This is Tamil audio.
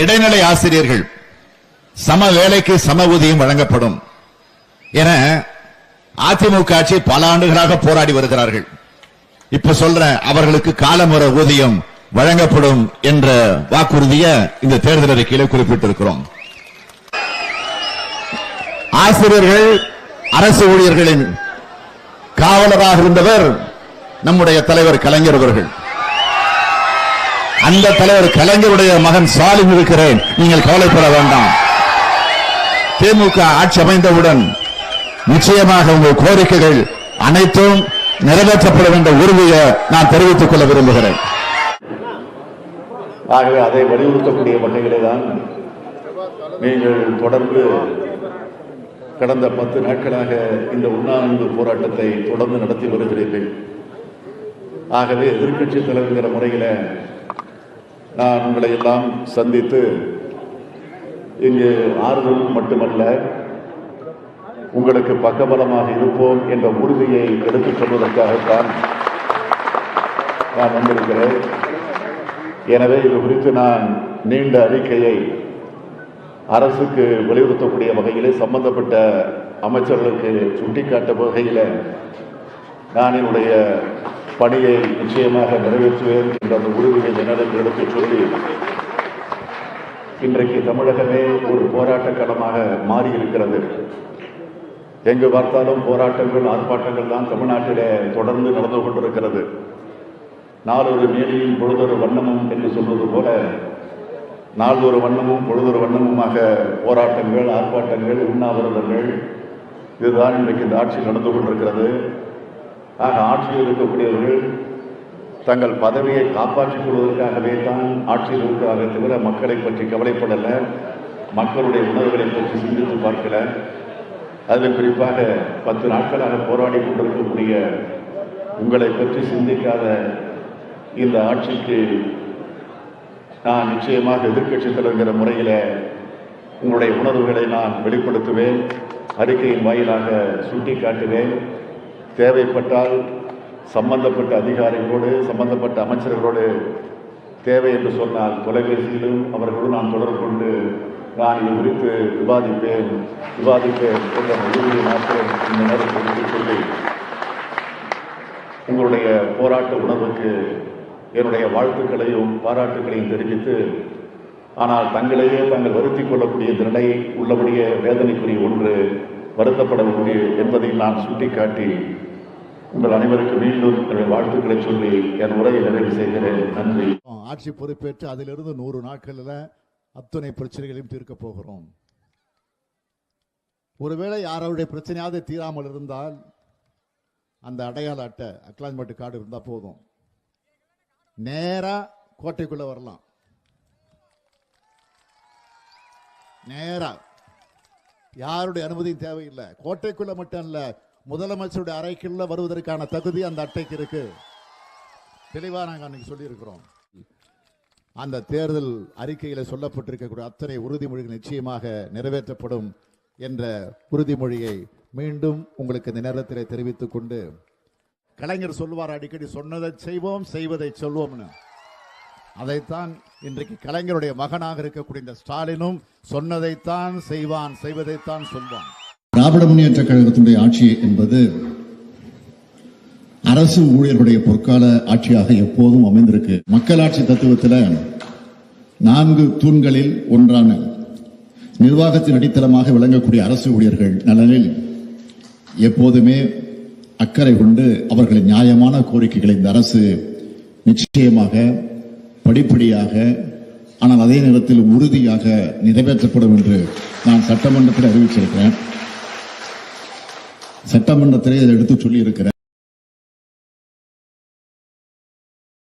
இடைநிலை ஆசிரியர்கள் சம வேலைக்கு சம ஊதியம் வழங்கப்படும் என அதிமுக ஆட்சி பல ஆண்டுகளாக போராடி வருகிறார்கள். இப்ப சொல்றேன் அவர்களுக்கு காலமுறை ஊதியம் வழங்கப்படும் என்ற வாக்குறுதியை இந்த தேர்தல் அறிக்கையில குறிப்பிட்டிருக்கிறோம். ஆசிரியர்கள் அரசு ஊழியர்களின் காவலராக இருந்தவர் நம்முடைய தலைவர் கலைஞர் அவர்கள். அந்த தலைவர் கலைஞருடைய மகன் சாலிம் இருக்கிறேன். நீங்கள் கவலைப்பட வேண்டாம். திமுக ஆட்சி அமைந்தவுடன் நிச்சயமாக உங்கள் கோரிக்கைகள் அனைத்தும் நிறைவேற்றப்படும் என்ற உறுதியை நான் தெரிவித்துக் கொள்ள விரும்புகிறேன். ஆகவே அதை வலியுறுத்தக்கூடிய வகையிலே தான் நீங்கள் தொடர்ந்து கடந்த பத்து நாட்களாக இந்த உண்ணாநிலை போராட்டத்தை தொடர்ந்து நடத்தி வருகிறீர்கள். ஆகவே எதிர்க்கட்சி தலைவர்கிற முறையில் நான் உங்களை எல்லாம் சந்தித்து இங்கு ஆறுதல் மட்டுமல்ல உங்களுக்கு பக்கபலமாக இருப்போம் என்ற உறுதியை எடுத்துச் சொல்வதற்காகத்தான் நான் வந்திருக்கிறேன். எனவே இது குறித்து நான் நீண்ட அறிக்கையை அரசுக்கு வலியுறுத்தக்கூடிய வகையிலே சம்பந்தப்பட்ட அமைச்சர்களுக்கு சுட்டிக்காட்ட வகையில் நான் என்னுடைய பணியை நிச்சயமாக நிறைவேற்றுவேன் என்ற அந்த உறுதியை என்னிடம் எடுத்துச் சொல்லி இன்றைக்கு தமிழகமே ஒரு போராட்ட களமாக மாறி இருக்கிறது எங்கு பார்த்தாலும் போராட்டங்கள் ஆர்ப்பாட்டங்கள் தான் தமிழ்நாட்டிலே தொடர்ந்து நடந்து கொண்டிருக்கிறது. நாளொரு மேனியும் பொழுதொரு வண்ணமும் என்று சொல்வது போல நாளொரு வண்ணமும் பொழுதொரு வண்ணமுமாக போராட்டங்கள் ஆர்ப்பாட்டங்கள் உண்ணாவிரதங்கள் இதுதான் இன்றைக்கு இந்த ஆட்சி நடந்து கொண்டிருக்கிறது. ஆக ஆட்சியில் இருக்கக்கூடியவர்கள் தங்கள் பதவியை காப்பாற்றிக் கொள்வதற்காகவே தான் ஆட்சியில் இருக்கிறார்கள் தவிர மக்களை பற்றி கவலைப்படலை. மக்களுடைய உணர்வுகளை பற்றி சிந்தித்து பார்க்கல. அதில் குறிப்பாக பத்து நாட்களாக போராடி கொண்டிருக்கக்கூடிய உங்களை பற்றி சிந்திக்காத இந்த ஆட்சிக்கு நான் நிச்சயமாக எதிர்க்கட்சி தலைவர்கிற முறையில் உங்களுடைய உணர்வுகளை நான் வெளிப்படுத்துவேன். அறிக்கையின் வாயிலாக சுட்டிக்காட்டுவேன். தேவைப்பட்டால் சம்பந்தப்பட்ட அதிகாரிகளோடு சம்பந்தப்பட்ட அமைச்சர்களோடு தேவை என்று சொன்னால் தொலைபேசியிலும் அவர்களும் நான் தொடர்பு கொண்டு நான் இது குறித்து விவாதிப்பேன் விவாதிப்பேன் என்ற உறுதியை மாத்திரம் இந்த நேரத்தில் சொல்லி உங்களுடைய போராட்ட உணர்வுக்கு என்னுடைய வாழ்த்துக்களையும் பாராட்டுகளையும் தெரிவித்து ஆனால் தங்களையே தாங்கள் வருத்தி கொள்ளக்கூடிய இந்த நிலை உள்ளபடியே வேதனைக்குரிய ஒன்று வருத்தப்பட முடியும் என்பதை நான் சுட்டிக்காட்டி உங்கள் அனைவருக்கு மீண்டும் என்னுடைய வாழ்த்துக்களை சொல்லி என் உரையை நிறைவு செய்கிறேன். நன்றி. ஆட்சி பொறுப்பேற்று அதிலிருந்து நூறு நாட்களில் அத்துணை பிரச்சனைகளையும் தீர்க்கப் போகிறோம். ஒருவேளை யாருடைய பிரச்சனையாவது தீராமல் இருந்தால் அந்த அடையாள அட்டை அக்லாஞ்மெண்ட் கார்டு இருந்தால் போதும். நேராக கோட்டைக்குள்ளே வரலாம். நேராக யாருடைய அனுமதியும் தேவையில்லை. கோட்டைக்குள்ள மட்டும் இல்லை முதலமைச்சருடைய அறைக்குள்ள வருவதற்கான தகுதி அந்த அட்டைக்கு இருக்கு. தெளிவாக நாங்கள் அன்னைக்கு சொல்லியிருக்கிறோம். அந்த தேர்தல் அறிக்கையில் சொல்லப்பட்டிருக்கக்கூடிய அத்தனை உறுதிமொழிகள் நிச்சயமாக நிறைவேற்றப்படும் என்ற உறுதிமொழியை மீண்டும் உங்களுக்கு இந்த நேரத்தில் தெரிவித்துக் கொண்டு கலைஞர் சொல்லுவார் அடிக்கடி சொன்னதை செய்வோம் செய்வதை சொல்வோம்னு. அதைத்தான் இன்றைக்கு கலைஞருடைய மகனாக இருக்கக்கூடிய இந்த ஸ்டாலினும் சொன்னதைத்தான் செய்வான் செய்வதைத்தான் சொல்வான். திராவிட முன்னேற்ற கழகத்துடைய ஆட்சி என்பது அரசு ஊழியர்களுடைய பொற்கால ஆட்சியாக எப்போதும் அமைந்திருக்கு. மக்களாட்சி தத்துவத்தில் நான்கு தூண்களில் ஒன்றான நிர்வாகத்தின் அடித்தளமாக விளங்கக்கூடிய அரசு ஊழியர்கள் நலனில் எப்போதுமே அக்கறை கொண்டு அவர்களின் நியாயமான கோரிக்கைகளை இந்த அரசு நிச்சயமாக படிப்படியாக ஆனால் அதே நேரத்தில் உறுதியாக நிறைவேற்றப்படும் என்று நான் சட்டமன்றத்தில் அறிவிச்சிருக்கிறேன். சட்டமன்றத்திலே இதை எடுத்து சொல்லியிருக்கிறேன்.